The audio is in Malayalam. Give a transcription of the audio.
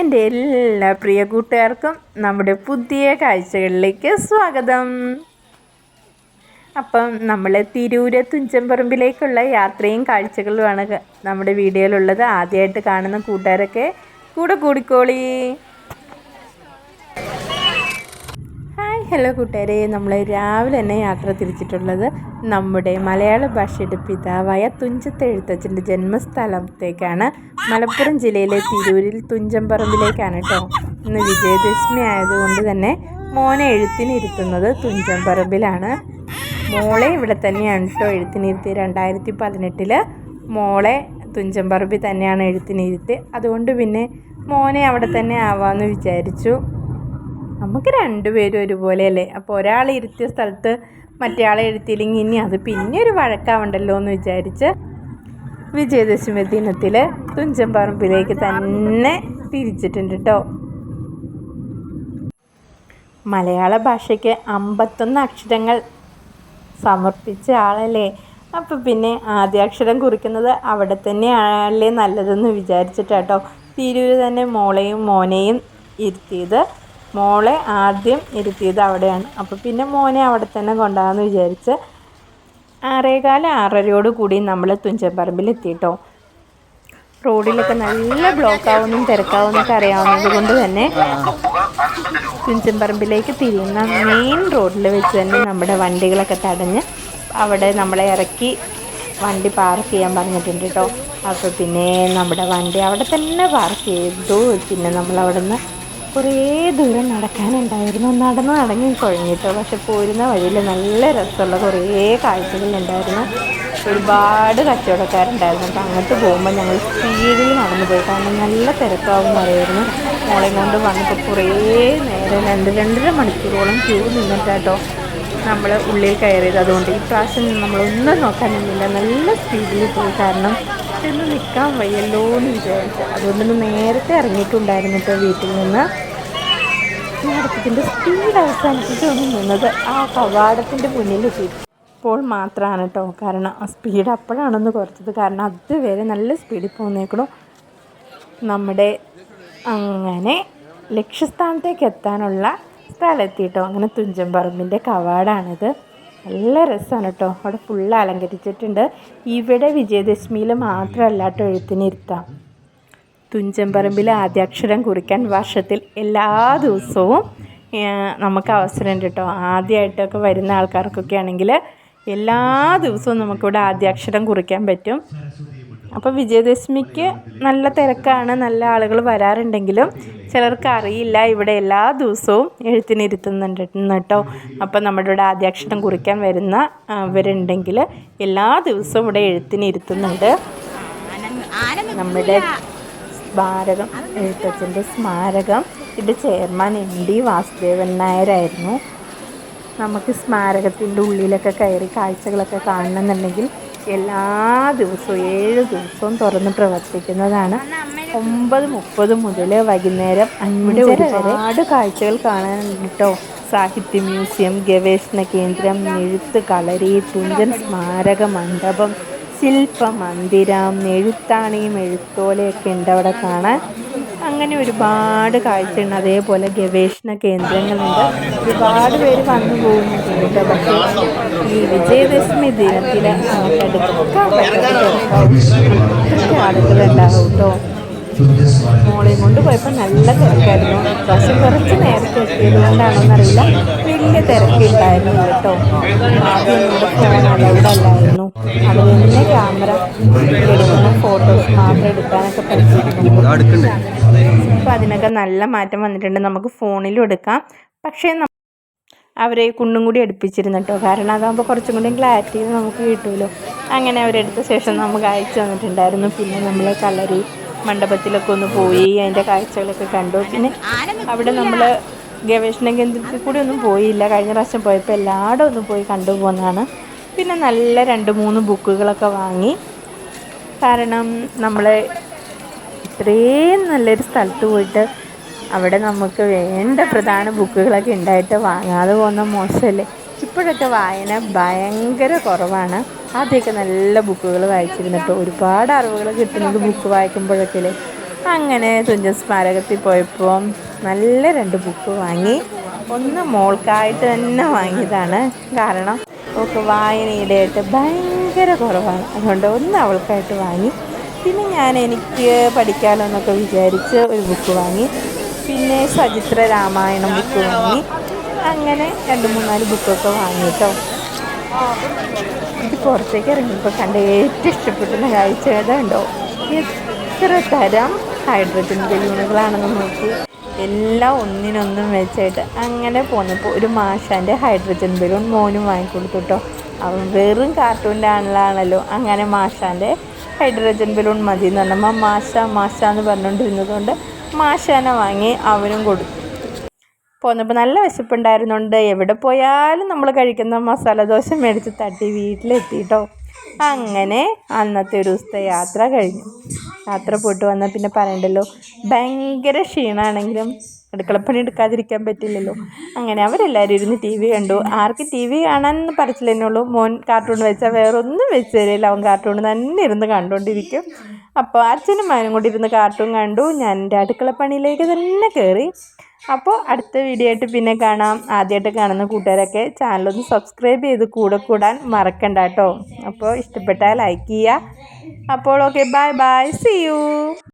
എന്റെ എല്ലാ പ്രിയ കൂട്ടുകാർക്കും നമ്മുടെ പുതിയ കാഴ്ചകളിലേക്ക് സ്വാഗതം. അപ്പം നമ്മൾ തിരൂര് തുഞ്ചൻപറമ്പിലേക്കുള്ള യാത്രയും കാഴ്ചകളുമാണ് നമ്മുടെ വീഡിയോയിലുള്ളത്. ആദ്യമായിട്ട് കാണുന്ന കൂട്ടുകാരൊക്കെ കൂടെ കൂടിക്കോളി. ഹലോ കൂട്ടുകാരെ നമ്മൾ രാവിലെ തന്നെ യാത്ര തിരിച്ചിട്ടുള്ളത് നമ്മുടെ മലയാള ഭാഷയുടെ പിതാവായ തുഞ്ചത്ത് എഴുത്തച്ഛന്റെ ജന്മസ്ഥലത്തേക്കാണ്. മലപ്പുറം ജില്ലയിലെ തിരൂരിൽ തുഞ്ചംപറമ്പിലേക്കാണ് കേട്ടോ. ഇന്ന് വിജയദശമി ആയതുകൊണ്ട് തന്നെ മോനെ എഴുത്തിനിരുത്തുന്നത് തുഞ്ചംപറമ്പിലാണ്. മോളെ ഇവിടെ തന്നെയാണ് കേട്ടോ എഴുത്തിനിരുത്തി രണ്ടായിരത്തി പതിനെട്ടിൽ മോളെ തുഞ്ചംപറമ്പിൽ തന്നെയാണ് എഴുത്തിനിരുത്തി അതുകൊണ്ട് പിന്നെ മോനെ അവിടെ തന്നെ ആവാമെന്ന് വിചാരിച്ചു. നമുക്ക് രണ്ടുപേരും ഒരുപോലെയല്ലേ? അപ്പോൾ ഒരാൾ ഇരുത്തിയ സ്ഥലത്ത് മറ്റേ ആളെ ഇരുത്തിയില്ലെങ്കിൽ ഇനി അത് പിന്നെ ഒരു വഴക്കാവണ്ടല്ലോ എന്ന് വിചാരിച്ച് വിജയദശമി ദിനത്തിൽ തുഞ്ചൻ പറമ്പിലേക്ക് തന്നെ തിരിച്ചിട്ടുണ്ട് കേട്ടോ മലയാള ഭാഷയ്ക്ക് അമ്പത്തൊന്ന് അക്ഷരങ്ങൾ സമർപ്പിച്ച ആളല്ലേ? അപ്പോൾ പിന്നെ ആദ്യാക്ഷരം കുറിക്കുന്നത് അവിടെ തന്നെയാണല്ലേ നല്ലതെന്ന് വിചാരിച്ചിട്ടാട്ടോ. തിരൂര് തന്നെ മോളെയും മോനെയും ഇരുത്തിയത്. മോളെ ആദ്യം ഇരുത്തിയത് അവിടെയാണ്. അപ്പോൾ പിന്നെ മോനെ അവിടെ തന്നെ കൊണ്ടാന്ന് വിചാരിച്ച് ആറേകാല ആറരയോട് കൂടി നമ്മൾ തുഞ്ചൻപറമ്പിൽ എത്തിയിട്ടോ. റോഡിലൊക്കെ നല്ല ബ്ലോക്ക് ആവുന്നതും തിരക്കാവുമെന്നൊക്കെ അറിയാവുന്നത് കൊണ്ട് തന്നെ തുഞ്ചൻപറമ്പിലേക്ക് തിരിയുന്ന മെയിൻ റോഡിൽ വെച്ച് തന്നെ നമ്മുടെ വണ്ടികളൊക്കെ തടഞ്ഞ് അവിടെ നമ്മളെ ഇറക്കി വണ്ടി പാർക്ക് ചെയ്യാൻ പറഞ്ഞിട്ടുണ്ട് കേട്ടോ അപ്പോൾ പിന്നെ നമ്മുടെ വണ്ടി അവിടെ തന്നെ പാർക്ക് ചെയ്തു. പിന്നെ നമ്മൾ അവിടെ നിന്ന് കുറേ ദൂരം നടക്കാനുണ്ടായിരുന്നു. നടന്ന് നടങ്ങി കുഴഞ്ഞിട്ടോ. പക്ഷെ പോരുന്ന വഴിയിൽ നല്ല രസമുള്ള കുറേ കാഴ്ചകളുണ്ടായിരുന്നു. ഒരുപാട് കച്ചവടക്കാരുണ്ടായിരുന്നു. അപ്പോൾ അങ്ങോട്ട് പോകുമ്പോൾ ഞങ്ങൾ സ്പീഡിൽ നടന്നു പോയി. കാരണം നല്ല തിരക്കാവും അറിയായിരുന്നു മോളെ കൊണ്ട് വന്നപ്പോൾ കുറേ നേരം രണ്ട് രണ്ടര മണിക്കൂറോളം ക്യൂ നിന്നിട്ടാട്ടോ നമ്മൾ ഉള്ളിൽ കയറിയത്. അതുകൊണ്ട് ഈ പ്രാവശ്യം നമ്മളൊന്നും നോക്കാൻ നിന്നില്ല. നല്ല സ്പീഡിൽ പോയി. കാരണം ചെന്ന് നിൽക്കാൻ വയ്യല്ലോ എന്ന് വിചാരിച്ചു അതുകൊണ്ടൊന്ന് നേരത്തെ ഇറങ്ങിയിട്ടുണ്ടായിരുന്നു കേട്ടോ വീട്ടിൽ നിന്ന്. നടത്തത്തിന്റെ സ്പീഡ് അവസാനിപ്പിച്ചാണ് നിന്നത് ആ കവാടത്തിന്റെ മുന്നിലെത്തി ഇപ്പോൾ മാത്രമാണ് കേട്ടോ കാരണം ആ സ്പീഡ് അപ്പോഴാണെന്ന് കുറച്ചത്. കാരണം അതുവരെ നല്ല സ്പീഡിൽ പോകുന്നേക്കണോ നമ്മുടെ അങ്ങനെ ലക്ഷ്യസ്ഥാനത്തേക്ക് എത്താനുള്ള സ്ഥലത്തി കേട്ടോ അങ്ങനെ തുഞ്ചൻപറമ്പിന്റെ കവാടാണിത്. നല്ല രസമാണ് കേട്ടോ അവിടെ ഫുള്ള് അലങ്കരിച്ചിട്ടുണ്ട്. ഇവിടെ വിജയദശമിയിൽ മാത്രമല്ല കേട്ടോ എഴുത്തിനിരുത്താം. തുഞ്ചൻപറമ്പിൽ ആദ്യാക്ഷരം കുറിക്കാൻ വർഷത്തിൽ എല്ലാ ദിവസവും നമുക്ക് അവസരമുണ്ട് കേട്ടോ. ആദ്യമായിട്ടൊക്കെ വരുന്ന ആൾക്കാർക്കൊക്കെ ആണെങ്കിൽ എല്ലാ ദിവസവും നമുക്കിവിടെ ആദ്യാക്ഷരം കുറിക്കാൻ പറ്റും. അപ്പോൾ വിജയദശമിക്ക് നല്ല തിരക്കാണ് നല്ല ആളുകൾ വരാറുണ്ടെങ്കിലും ചിലർക്ക് അറിയില്ല ഇവിടെ എല്ലാ ദിവസവും എഴുത്തിനിരുത്തുന്നുണ്ട് കേട്ടോ. അപ്പോൾ നമ്മുടെ ഇവിടെ ആദ്യാക്ഷരം കുറിക്കാൻ വരുന്ന അവരുണ്ടെങ്കിൽ എല്ലാ ദിവസവും ഇവിടെ എഴുത്തിനിരുത്തുന്നുണ്ട്. നമ്മുടെ സ്മാരകം എഴുത്തച്ഛന്റെ സ്മാരകം. ഇത് ചെയർമാൻ എം ഡി വാസുദേവൻ നായരായിരുന്നു. നമുക്ക് സ്മാരകത്തിന്റെ ഉള്ളിലൊക്കെ കയറി കാഴ്ചകളൊക്കെ കാണണമെന്നുണ്ടെങ്കിൽ എല്ലാ ദിവസവും ഏഴ് ദിവസവും തുറന്ന് പ്രവർത്തിക്കുന്നതാണ്. ഒമ്പത് മുപ്പത് മുതൽ വൈകുന്നേരം അഞ്ചര വരെ ഒരുപാട് കാഴ്ചകൾ കാണാനുണ്ട് കേട്ടോ സാഹിത്യ മ്യൂസിയം ഗവേഷണ കേന്ദ്രം എഴുത്ത് കളരി തുഞ്ചൻ സ്മാരക മണ്ഡപം ശില്പമന്ദിരം എഴുത്താണിയും എഴുത്തോലയൊക്കെ ഉണ്ട് അവിടെ കാണാൻ. അങ്ങനെ ഒരുപാട് കാഴ്ചയുണ്ട് അതേപോലെ ഗവേഷണ കേന്ദ്രങ്ങളുണ്ട്. ഒരുപാട് പേര് വന്നു പോകുന്നുണ്ട്. പക്ഷേ ഈ വിജയദശമി ദിനത്തിൽ നമുക്ക് എടുക്കാൻ ആളുകളുണ്ടാവും കേട്ടോ. മോളെയും കൊണ്ട് പോയപ്പോൾ നല്ല തിരക്കായിരുന്നു. പക്ഷെ കുറച്ച് നേരത്തെ എത്തിയത് കൊണ്ടാണോന്നറിയില്ല വലിയ തിരക്കുണ്ടായിരുന്നു കേട്ടോ. ആദ്യം ഫോൺ അലൗഡ് അല്ലായിരുന്നു അത് ക്യാമറ എടുക്കുന്ന ഫോട്ടോസ് മാത്രം എടുക്കാനൊക്കെ പറ്റിയിരുന്നു ഇപ്പം അതിനൊക്കെ നല്ല മാറ്റം വന്നിട്ടുണ്ട്. നമുക്ക് ഫോണിലും എടുക്കാം. പക്ഷേ അവരെ കുണ്ടും കൂടി അടുപ്പിച്ചിരുന്നു കേട്ടോ. കാരണം അതാകുമ്പോൾ കുറച്ചും കൂടി ക്ലാരിറ്റി നമുക്ക് കിട്ടുമല്ലോ അങ്ങനെ അവരെടുത്ത ശേഷം നമുക്ക് അയച്ചു തന്നിട്ടുണ്ടായിരുന്നു. പിന്നെ നമ്മൾ കളരി മണ്ഡപത്തിലൊക്കെ ഒന്ന് പോയി അതിന്റെ കാഴ്ചകളൊക്കെ കണ്ടു. പിന്നെ അവിടെ നമ്മൾ ഗവേഷണ കേന്ദ്രത്തിൽ കൂടി ഒന്നും പോയില്ല. കഴിഞ്ഞ പ്രാവശ്യം പോയപ്പോൾ എല്ലായിടും ഒന്ന് പോയി കണ്ടു പോകുന്നതാണ് പിന്നെ നല്ല രണ്ട് മൂന്ന് ബുക്കുകളൊക്കെ വാങ്ങി. കാരണം നമ്മൾ ഇത്രയും നല്ലൊരു സ്ഥലത്ത് പോയിട്ട് അവിടെ നമുക്ക് വേണ്ട പ്രധാന ബുക്കുകളൊക്കെ ഉണ്ടായിട്ട് വാങ്ങാതെ പോകുന്ന മോശമല്ലേ? ഇപ്പോഴൊക്കെ വായന ഭയങ്കര കുറവാണ്. ആദ്യമൊക്കെ നല്ല ബുക്കുകൾ വായിച്ചിരുന്നിട്ട് ഒരുപാട് അറിവുകൾ കിട്ടുന്നത് ബുക്ക് വായിക്കുമ്പോഴൊക്കെ അങ്ങനെ തുഞ്ചൻ സ്മാരകത്തിൽ പോയപ്പോൾ നല്ല രണ്ട് ബുക്ക് വാങ്ങി. ഒന്ന് മോൾക്കായിട്ട് തന്നെ വാങ്ങിയതാണ്. കാരണം അവൾക്ക് വായനയുടെ ആയിട്ട് ഭയങ്കര കുറവാണ്. അതുകൊണ്ട് ഒന്ന് അവൾക്കായിട്ട് വാങ്ങി. പിന്നെ ഞാൻ എനിക്ക് പഠിക്കാമല്ലോ എന്നൊക്കെ വിചാരിച്ച് ഒരു ബുക്ക് വാങ്ങി. പിന്നെ സചിത്ര രാമായണം ബുക്ക് വാങ്ങി. അങ്ങനെ രണ്ട് മൂന്നാൽ ബുക്കൊക്കെ വാങ്ങി കേട്ടോ എനിക്ക് പുറത്തേക്ക് ഇറങ്ങിയപ്പോൾ കണ്ട ഏറ്റവും ഇഷ്ടപ്പെട്ടുന്ന കാഴ്ച ഏതാണ്ടോ എത്ര തരം ഹൈഡ്രജൻ ബലൂണുകളാണെന്ന് നോക്കി. എല്ലാം ഒന്നിനൊന്നും വെച്ചായിട്ട് അങ്ങനെ പോന്നപ്പോൾ ഒരു മാഷാന്റെ ഹൈഡ്രജൻ ബലൂൺ മോനും വാങ്ങിക്കൊടുത്തു കേട്ടോ അവൻ വെറും കാർട്ടൂണിന്റെ ആണലാണല്ലോ അങ്ങനെ മാഷാന്റെ ഹൈഡ്രജൻ ബലൂൺ മതി എന്ന് പറഞ്ഞപ്പോൾ മാഷ മാഷ എന്ന് പറഞ്ഞുകൊണ്ടിരുന്നതുകൊണ്ട് മാഷാനെ വാങ്ങി അവനും കൊടുത്തു. പോന്നപ്പോൾ നല്ല വിശപ്പുണ്ടായിരുന്നുണ്ട്. എവിടെ പോയാലും നമ്മൾ കഴിക്കുന്ന മസാല ദോശ മേടിച്ച് തട്ടി വീട്ടിലെത്തിയിട്ടോ അങ്ങനെ അന്നത്തെ ഒരു ദിവസത്തെ യാത്ര കഴിഞ്ഞു. യാത്ര പോയിട്ട് വന്നാൽ പിന്നെ പറയണ്ടല്ലോ ഭയങ്കര ക്ഷീണമാണെങ്കിലും അടുക്കളപ്പണി എടുക്കാതിരിക്കാൻ പറ്റില്ലല്ലോ. അങ്ങനെ അവരെല്ലാവരും ഇരുന്ന് ടി വി കണ്ടു. ആർക്ക് ടി വി കാണാൻ പറിച്ചില്ലെന്നുള്ളൂ മോൻ കാർട്ടൂൺ വെച്ചാൽ വേറെ ഒന്നും വെച്ച് തരില്ല. അവൻ കാർട്ടൂൺ തന്നെ ഇരുന്ന് കണ്ടുകൊണ്ടിരിക്കും അപ്പോൾ അച്ഛനും മാനും കൂടി ഇരുന്ന് കാർട്ടൂൺ കണ്ടു. ഞാൻ എന്റെ അടുക്കളപ്പണിയിലേക്ക് തന്നെ കയറി അപ്പോൾ അടുത്ത വീഡിയോ ആയിട്ട് പിന്നെ കാണാം. ആദ്യമായിട്ട് കാണുന്ന കൂട്ടുകാരൊക്കെ ചാനലൊന്ന് സബ്സ്ക്രൈബ് ചെയ്ത് കൂടെ കൂടാൻ മറക്കണ്ട കേട്ടോ. അപ്പോൾ ഇഷ്ടപ്പെട്ടാൽ ലൈക്ക് ചെയ്യുക. അപ്പോൾ okay bye bye see you